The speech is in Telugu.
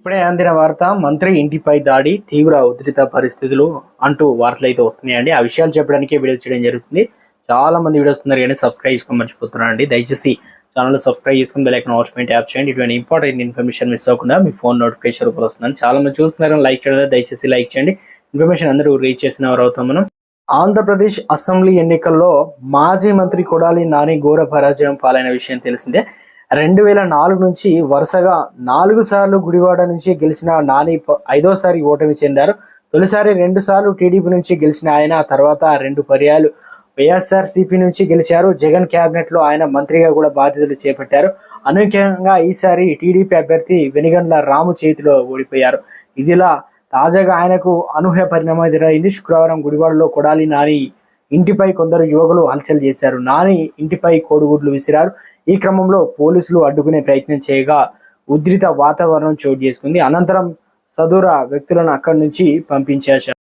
ఇప్పుడే అందిన వార్త మంత్రి ఇంటిపై దాడి తీవ్ర ఉధృత పరిస్థితులు అంటూ వార్తలు అయితే వస్తున్నాయండి. ఆ విషయాలు చెప్పడానికి వీడియో చేయడం జరుగుతుంది. చాలా మంది వీడియోస్ వస్తున్నారు కానీ సబ్స్క్రైబ్ చేసుకొని మర్చిపోతున్నారండి. దయచేసి ఛానల్ సబ్స్క్రైబ్ చేసుకుని బెల్ ఐకన్ వాచ్ ట్యాప్ చేయండి. ఇటువంటి ఇంపార్టెంట్ ఇన్ఫర్మేషన్ మిస్ అవ్వకుండా మీ ఫోన్ నోటిఫికేషన్ రూపంలో వస్తున్నాను. చాలా మంది చూస్తున్నారు లైక్ చేయడం దయచేసి లైక్ చేయండి. ఇన్ఫర్మేషన్ అందరూ రీచ్ చేసిన వారు అవుతాం మనం. ఆంధ్రప్రదేశ్ అసెంబ్లీ ఎన్నికల్లో మాజీ మంత్రి కొడాలి నాని ఘోర పరాజయం పాలైన విషయం తెలిసిందే. రెండు వేల నాలుగు నుంచి వరుసగా నాలుగు సార్లు గుడివాడ నుంచి గెలిచిన నాని ప- ఐదోసారి ఓటమి చెందారు. తొలిసారి రెండు సార్లు టీడీపీ నుంచి గెలిచిన ఆయన తర్వాత రెండు పర్యాలు వైఎస్ఆర్ సిపి నుంచి గెలిచారు. జగన్ క్యాబినెట్లో ఆయన మంత్రిగా కూడా బాధ్యతలు చేపట్టారు. అనూహ్యంగా ఈసారి టీడీపీ అభ్యర్థి వెనిగండ్ల రాము చేతిలో ఓడిపోయారు. ఇదిలా తాజాగా ఆయనకు అనూహ్య పరిణామం ఎదురైంది. శుక్రవారం గుడివాడలో కొడాలి నాని ఇంటిపై కొందరు యువకులు హల్చల్ చేశారు. నాని ఇంటిపై కోడిగుడ్లు విసిరారు. ఈ క్రమంలో పోలీసులు అడ్డుకునే ప్రయత్నం చేయగా ఉద్రిత వాతావరణం చోటు చేసుకుంది. అనంతరం సదూర వ్యక్తులను అక్కడి నుంచి పంపించేశారు.